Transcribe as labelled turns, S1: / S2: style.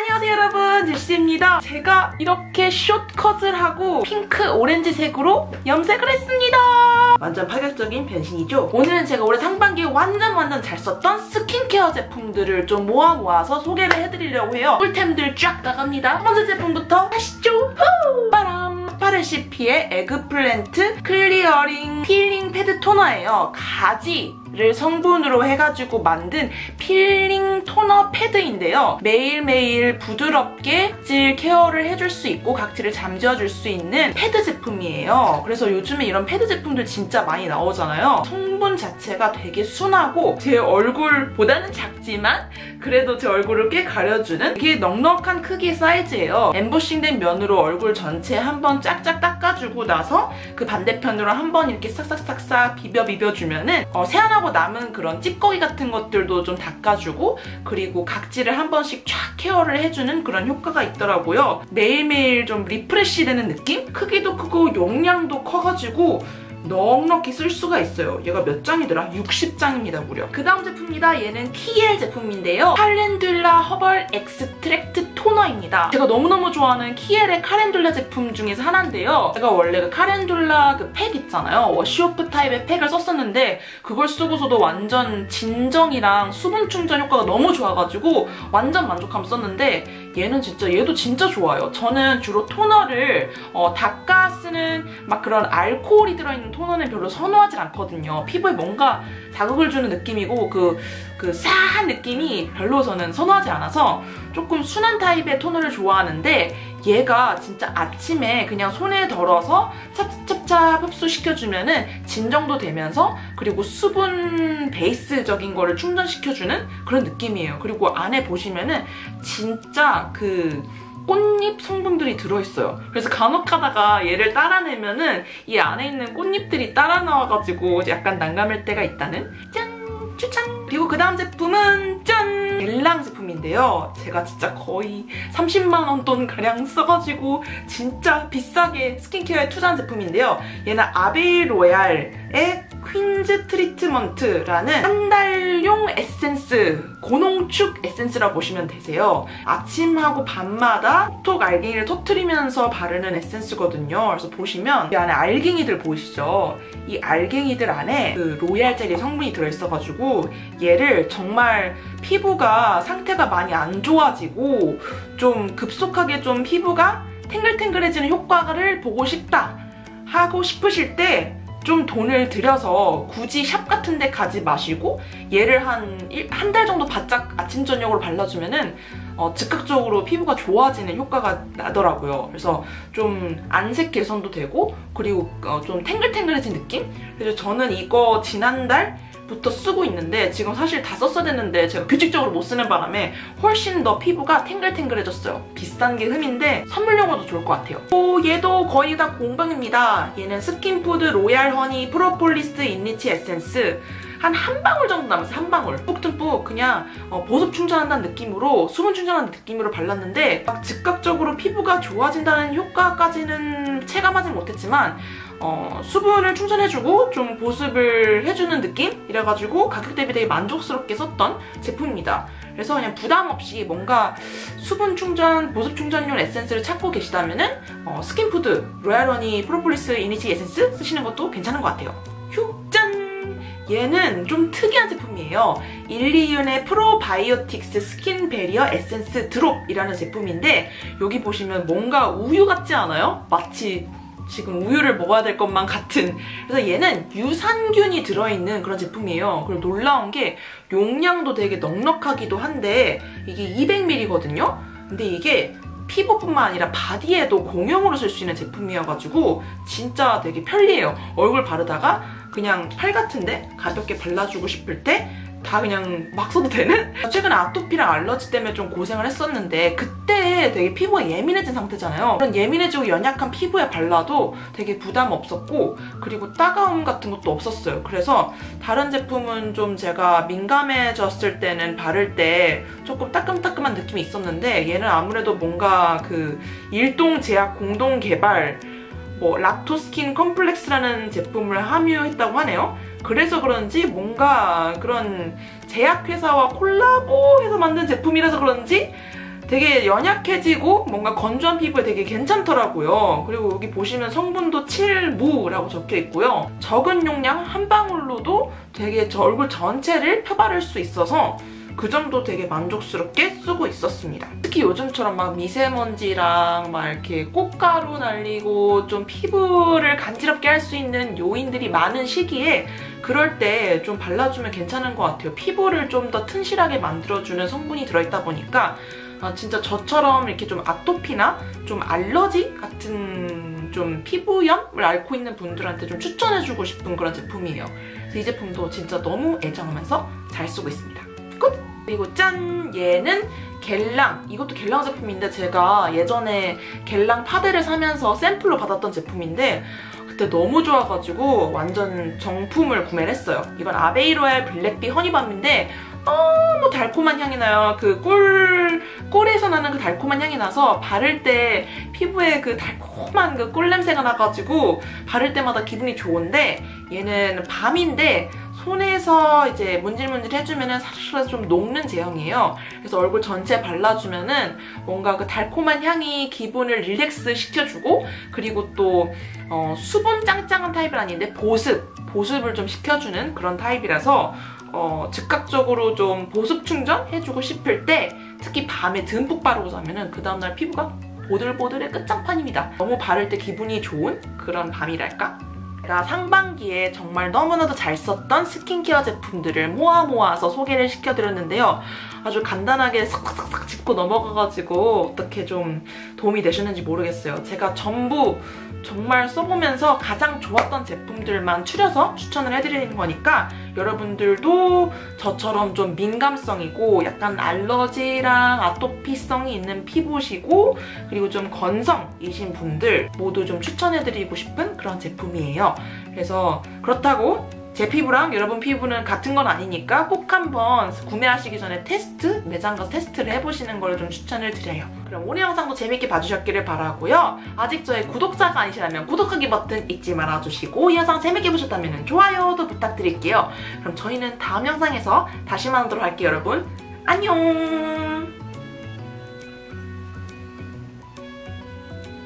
S1: 안녕하세요 여러분. 제시입니다. 제가 이렇게 숏컷을 하고 핑크 오렌지색으로 염색을 했습니다. 완전 파격적인 변신이죠? 오늘은 제가 올해 상반기에 완전 완전 잘 썼던 스킨케어 제품들을 좀 모아 모아서 소개를 해드리려고 해요. 꿀템들 쫙 나갑니다. 첫 번째 제품부터 하시죠. 후! 빠람! 파레시피의 에그플랜트 클리어링 필링 패드 토너예요. 가지 를 성분으로 해가지고 만든 필링 토너 패드인데요 매일매일 부드럽게 각질 케어를 해줄 수 있고 각질을 잠재워줄 수 있는 패드 제품이에요. 그래서 요즘에 이런 패드 제품들 진짜 많이 나오잖아요. 성분 자체가 되게 순하고 제 얼굴보다는 작지만 그래도 제 얼굴을 꽤 가려주는 되게 넉넉한 크기 사이즈예요. 엠보싱된 면으로 얼굴 전체 한번 짝짝 닦아주고 나서 그 반대편으로 한번 이렇게 싹싹싹싹 비벼 비벼주면은 어, 세안하고 남은 그런 찌꺼기 같은 것들도 좀 닦아주고 그리고 각질을 한 번씩 쫙 케어를 해주는 그런 효과가 있더라고요. 매일매일 좀 리프레시 되는 느낌? 크기도 크고 용량도 커가지고 넉넉히 쓸 수가 있어요. 얘가 몇 장이더라? 60장입니다, 무려. 그 다음 제품입니다. 얘는 키엘 제품인데요. 칼렌듈라 허벌 엑스트랙트 토너입니다. 제가 너무너무 좋아하는 키엘의 카렌듈라 제품 중에서 하나인데요. 제가 원래 그 카렌듈라 그 팩 있잖아요. 워시오프 타입의 팩을 썼었는데 그걸 쓰고서도 완전 진정이랑 수분 충전 효과가 너무 좋아가지고 완전 만족함 썼는데 얘는 진짜 얘도 진짜 좋아요. 저는 주로 토너를 어, 닦아 쓰는 막 그런 알코올이 들어있는 토너는 별로 선호하지 않거든요. 피부에 뭔가 자극을 주는 느낌이고 그, 그 싸한 느낌이 별로 저는 선호하지 않아서 조금 순한 타입의 토너를 좋아하는데 얘가 진짜 아침에 그냥 손에 덜어서 찹찹찹 흡수시켜주면 은 진정도 되면서 그리고 수분 베이스적인 거를 충전시켜주는 그런 느낌이에요. 그리고 안에 보시면 은 진짜 그 꽃잎 성분들이 들어있어요. 그래서 간혹 가다가 얘를 따라내면은 이 안에 있는 꽃잎들이 따라 나와가지고 약간 난감할 때가 있다는 짠! 추천! 그리고 그 다음 제품은 짠! 벨랑 제품인데요. 제가 진짜 거의 30만원 돈 가량 써가지고 진짜 비싸게 스킨케어에 투자한 제품인데요. 얘는 아베이 로얄의 퀸즈 트리트먼트라는 한 달용 에센스 고농축 에센스라 보시면 되세요. 아침하고 밤마다 톡톡 알갱이를 터트리면서 바르는 에센스거든요. 그래서 보시면 이 안에 알갱이들 보이시죠? 이 알갱이들 안에 그 로얄 젤리 성분이 들어있어가지고 얘를 정말 피부가 상태가 많이 안 좋아지고 좀 급속하게 좀 피부가 탱글탱글해지는 효과를 보고 싶다 하고 싶으실 때 좀 돈을 들여서 굳이 샵 같은 데 가지 마시고 얘를 한 한 달 정도 바짝 아침 저녁으로 발라주면은 어, 즉각적으로 피부가 좋아지는 효과가 나더라고요. 그래서 좀 안색 개선도 되고 그리고 어, 좀 탱글탱글해진 느낌? 그래서 저는 이거 지난달 부터 쓰고 있는데 지금 사실 다 썼어야 됐는데 제가 규칙적으로 못 쓰는 바람에 훨씬 더 피부가 탱글탱글해졌어요. 비싼 게 흠인데 선물용으로도 좋을 것 같아요. 오, 얘도 거의 다 공방입니다. 얘는 스킨푸드 로얄 허니 프로폴리스 인리치 에센스 한 한 방울 정도 남았어요. 한 방울. 듬뿍듬뿍 그냥 어, 보습 충전한다는 느낌으로 수분 충전하는 느낌으로 발랐는데 막 즉각적으로 피부가 좋아진다는 효과까지는 체감하진 못했지만 어, 수분을 충전해주고 좀 보습을 해주는 느낌? 이래가지고 가격 대비 되게 만족스럽게 썼던 제품입니다. 그래서 그냥 부담 없이 뭔가 수분 충전, 보습 충전용 에센스를 찾고 계시다면 은 어, 스킨푸드 로얄러니 프로폴리스 이니치 에센스 쓰시는 것도 괜찮은 것 같아요. 휴! 짠! 얘는 좀 특이한 제품이에요. 일리윤의 프로바이오틱스 스킨 베리어 에센스 드롭이라는 제품인데 여기 보시면 뭔가 우유 같지 않아요? 마치 지금 우유를 먹어야 될 것만 같은 그래서 얘는 유산균이 들어있는 그런 제품이에요. 그리고 놀라운 게 용량도 되게 넉넉하기도 한데 이게 200ml거든요? 근데 이게 피부뿐만 아니라 바디에도 공용으로 쓸 수 있는 제품이어가지고 진짜 되게 편리해요. 얼굴 바르다가 그냥 팔 같은데 가볍게 발라주고 싶을 때 다 그냥 막 써도 되는? 최근에 아토피랑 알러지 때문에 좀 고생을 했었는데 그때 되게 피부가 예민해진 상태잖아요. 그런 예민해지고 연약한 피부에 발라도 되게 부담 없었고 그리고 따가움 같은 것도 없었어요. 그래서 다른 제품은 좀 제가 민감해졌을 때는 바를 때 조금 따끔따끔한 느낌이 있었는데 얘는 아무래도 뭔가 그 일동 제약 공동 개발 뭐 락토스킨 컴플렉스라는 제품을 함유했다고 하네요. 그래서 그런지 뭔가 그런 제약회사와 콜라보해서 만든 제품이라서 그런지 되게 연약해지고 뭔가 건조한 피부에 되게 괜찮더라고요. 그리고 여기 보시면 성분도 7무라고 적혀 있고요. 적은 용량 한 방울로도 되게 저 얼굴 전체를 펴바를 수 있어서 그 점도 되게 만족스럽게 쓰고 있었습니다. 특히 요즘처럼 막 미세먼지랑 막 이렇게 꽃가루 날리고 좀 피부를 간지럽게 할 수 있는 요인들이 많은 시기에 그럴 때 좀 발라주면 괜찮은 것 같아요. 피부를 좀 더 튼실하게 만들어주는 성분이 들어있다 보니까 아, 진짜 저처럼 이렇게 좀 아토피나 좀 알러지 같은 좀 피부염을 앓고 있는 분들한테 좀 추천해주고 싶은 그런 제품이에요. 그래서 이 제품도 진짜 너무 애정하면서 잘 쓰고 있습니다. 끝! 그리고 짠! 얘는 겔랑 이것도 겔랑 제품인데 제가 예전에 겔랑 파데를 사면서 샘플로 받았던 제품인데 그때 너무 좋아가지고 완전 정품을 구매를 했어요. 이건 아베이로얄 블랙비 허니밤인데 너무 달콤한 향이 나요. 그 꿀, 꿀에서 나는 그 달콤한 향이 나서 바를 때 피부에 그 달콤한 그 꿀 냄새가 나가지고 바를 때마다 기분이 좋은데 얘는 밤인데 손에서 이제 문질문질 해주면은 사실 좀 녹는 제형이에요. 그래서 얼굴 전체에 발라주면은 뭔가 그 달콤한 향이 기분을 릴렉스 시켜주고 그리고 또 어, 수분 짱짱한 타입은 아닌데 보습, 보습을 좀 시켜주는 그런 타입이라서 어, 즉각적으로 좀 보습 충전해주고 싶을 때 특히 밤에 듬뿍 바르고 자면은 그 다음날 피부가 보들보들의 끝장판입니다. 너무 바를 때 기분이 좋은 그런 밤이랄까? 제가 상반기에 정말 너무나도 잘 썼던 스킨케어 제품들을 모아 모아서 소개를 시켜드렸는데요. 아주 간단하게 싹싹싹 짚고 넘어가가지고 어떻게 좀 도움이 되셨는지 모르겠어요. 제가 전부 정말 써보면서 가장 좋았던 제품들만 추려서 추천을 해드리는 거니까 여러분들도 저처럼 좀 민감성이고 약간 알러지랑 아토피성이 있는 피부시고 그리고 좀 건성이신 분들 모두 좀 추천해드리고 싶은 그런 제품이에요. 그래서 그렇다고 제 피부랑 여러분 피부는 같은 건 아니니까 꼭 한번 구매하시기 전에 테스트, 매장 가서 테스트를 해보시는 걸 좀 추천을 드려요. 그럼 오늘 영상도 재밌게 봐주셨기를 바라고요. 아직 저의 구독자가 아니시라면 구독하기 버튼 잊지 말아주시고 이 영상 재밌게 보셨다면 좋아요도 부탁드릴게요. 그럼 저희는 다음 영상에서 다시 만나도록 할게요, 여러분. 안녕!